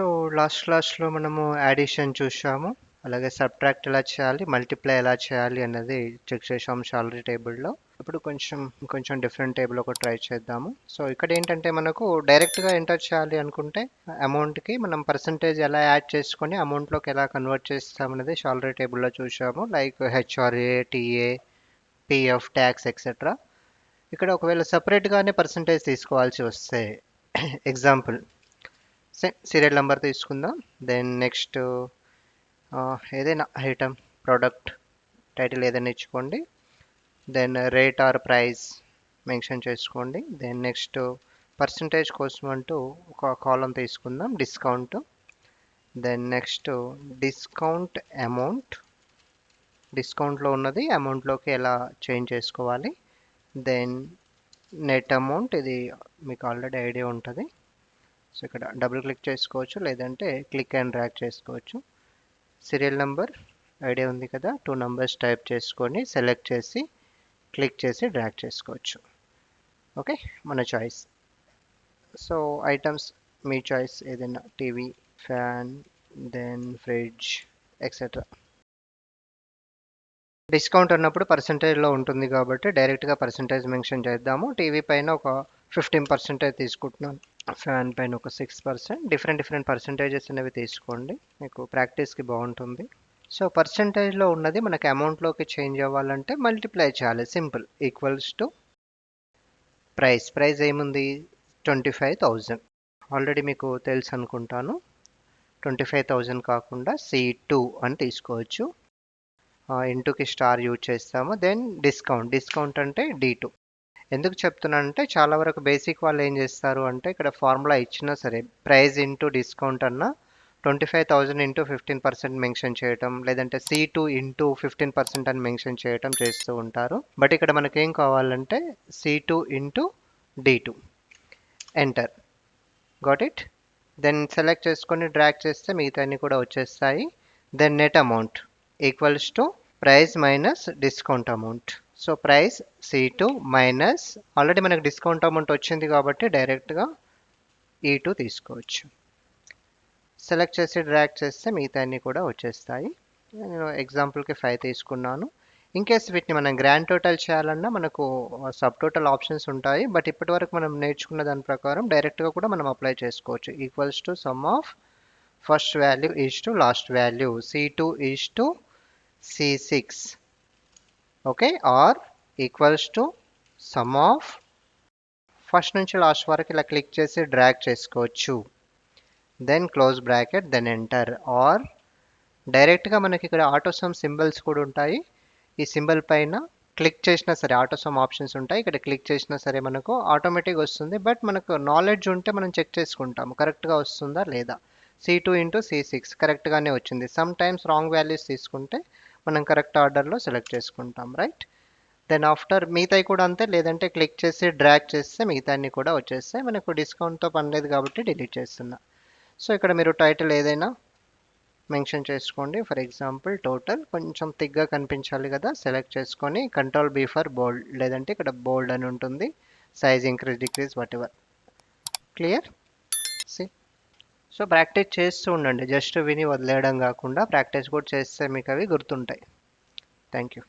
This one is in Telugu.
సో లాస్ట్ క్లాస్లో మనము యాడిషన్ చూసాము. అలాగే సబ్ట్రాక్ట్ ఎలా చేయాలి మల్టిప్లై ఎలా చేయాలి అన్నది చెక్ చేసాము శాలరీ టేబుల్లో ఇప్పుడు కొంచెం కొంచెం డిఫరెంట్ టేబుల్ ఒక ట్రై చేద్దాము. సో ఇక్కడ ఏంటంటే మనకు డైరెక్ట్గా ఎంటర్ చేయాలి అనుకుంటే అమౌంట్కి మనం పర్సంటేజ్ ఎలా యాడ్ చేసుకొని అమౌంట్లోకి ఎలా కన్వర్ట్ చేస్తామనేది శాలరీ టేబుల్లో చూసాము. Like HRA TA PF tax etcetera ఇక్కడ ఒకవేళ సపరేట్గానే పర్సంటేజ్ తీసుకోవాల్సి వస్తే ఎగ్జాంపుల్ సీరియల్ నెంబర్ తీసుకుందాం. దెన్ నెక్స్ట్ ఏదైనా ఐటమ్ ప్రోడక్ట్ టైటిల్ ఏదైనా ఇచ్చుకోండి. Then rate or price mention చేసుకోండి. దెన్ నెక్స్ట్ పర్సంటేజ్ కోసం అంటూ ఒక కాలం తీసుకుందాం discount then next discount amount డిస్కౌంట్లో ఉన్నది అమౌంట్లోకి ఎలా చేంజ్ చేసుకోవాలి. దెన్ నెట్ అమౌంట్ ఇది మీకు ఆల్రెడీ ఐడియా ఉంటుంది. సో ఇక్కడ డబుల్ క్లిక్ చేసుకోవచ్చు లేదంటే క్లిక్ అండ్ డ్రాగ్ చేసుకోవచ్చు. సీరియల్ నెంబర్ ఐడియా ఉంది కదా టూ నెంబర్స్ టైప్ చేసుకొని సెలెక్ట్ చేసి క్లిక్ చేసి డ్రాగ్ చేసుకోవచ్చు. ఓకే మన చాయిస్ సో ఐటమ్స్ మీ చాయిస్ ఏదైనా TV fan then fridge etcetera discount అన్నప్పుడు పర్సంటేజ్లో ఉంటుంది కాబట్టి డైరెక్ట్గా పర్సంటేజ్ మెన్షన్ చేద్దాము. టీవీ పైన ఒక ఫిఫ్టీన్ పర్సెంటేజ్ తీసుకుంటున్నాను. ఫ్యాన్ పైన ఒక six percent different different percentages అనేవి తీసుకోండి. మీకు ప్రాక్టీస్కి బాగుంటుంది. సో పర్సంటేజ్లో ఉన్నది మనకి అమౌంట్లోకి చేంజ్ అవ్వాలంటే మల్టిప్లై చేయాలి. Simple equals to price price ఏముంది? ట్వంటీ ఫైవ్ థౌజండ్ ఆల్రెడీ మీకు తెలుసు అనుకుంటాను. ట్వంటీ ఫైవ్ థౌజండ్ కాకుండా సి టూ అని తీసుకోవచ్చు. ఇంటూకి స్టార్ యూజ్ చేస్తాము. దెన్ డిస్కౌంట్ డిస్కౌంట్ అంటే డి టూ ఎందుకు చెప్తున్నానంటే చాలా వరకు బేసిక్ వాళ్ళు ఏం చేస్తారు అంటే ఇక్కడ ఫార్ములా ఇచ్చినా సరే ప్రైజ్ ఇంటూ డిస్కౌంట్ అన్న twenty five thousand into fifteen percent mention చేయటం లేదంటే C two into fifteen percent అని మెన్షన్ చేయటం చేస్తూ ఉంటారు. బట్ ఇక్కడ మనకేం కావాలంటే C two into D two enter got it then select చేసుకొని డ్రాక్ చేస్తే మిగతా అన్ని కూడా వచ్చేస్తాయి. Then net amount equals to price minus discount amount so price C two minus already మనకు డిస్కౌంట్ అమౌంట్ వచ్చింది కాబట్టి డైరెక్ట్గా ఈ టూ తీసుకోవచ్చు. సెలెక్ట్ చేసి డ్రాక్ చేస్తే మిగతా అన్నీ కూడా వచ్చేస్తాయి. నేను ఎగ్జాంపుల్కి ఫైవ్ తీసుకున్నాను. ఇన్ కేస్ వీటిని మనం గ్రాండ్ టోటల్ చేయాలన్నా మనకు సబ్ టోటల్ ఆప్షన్స్ ఉంటాయి. బట్ ఇప్పటి వరకు మనం నేర్చుకున్న దాని ప్రకారం డైరెక్ట్గా కూడా మనం అప్లై చేసుకోవచ్చు. Equals to sum of first value is to last value C two is to C six okay or equals to sum of first నుంచి లాస్ట్ వరకు ఇలా క్లిక్ చేసి డ్రాగ్ చేసుకోవచ్చు. Then close bracket then enter or డైరెక్ట్గా మనకి ఇక్కడ ఆటోసమ్ సింబల్స్ కూడా ఉంటాయి. ఈ సింబల్ పైన క్లిక్ చేసినా సరే ఆటోసమ్ ఆప్షన్స్ ఉంటాయి. ఇక్కడ క్లిక్ చేసినా సరే మనకు ఆటోమేటిక్గా వస్తుంది. బట్ మనకు నాలెడ్జ్ ఉంటే మనం చెక్ చేసుకుంటాము. కరెక్ట్గా వస్తుందా లేదా? C two into C six కరెక్ట్గానే వచ్చింది. సమ్ టైమ్స్ రాంగ్ వాల్యూస్ తీసుకుంటే మనం కరెక్ట్ ఆర్డర్లో సెలెక్ట్ చేసుకుంటాం రైట్? దెన్ ఆఫ్టర్ మిగతాయి కూడా అంతే లేదంటే క్లిక్ చేసి డ్రాగ్ చేస్తే మిగతా అన్ని కూడా వచ్చేస్తాయి మనకు డిస్కౌంట్తో పని లేదు కాబట్టి డిలీట్ చేస్తున్నా. సో ఇక్కడ మీరు టైటిల్ ఏదైనా మెన్షన్ చేసుకోండి. ఫర్ ఎగ్జాంపుల్ టోటల్ కొంచెం తిగ్గా కనిపించాలి కదా సెలెక్ట్ చేసుకొని కంట్రోల్ బీ ఫర్ బోల్డ్ లేదంటే ఇక్కడ బోల్డ్ అని ఉంటుంది size increase decrease whatever clear C so practice చేస్తూ ఉండండి. జస్ట్ విని వదిలేయడం కాకుండా ప్రాక్టీస్ కూడా చేస్తే మీకు అవి గుర్తుంటాయి. Thank you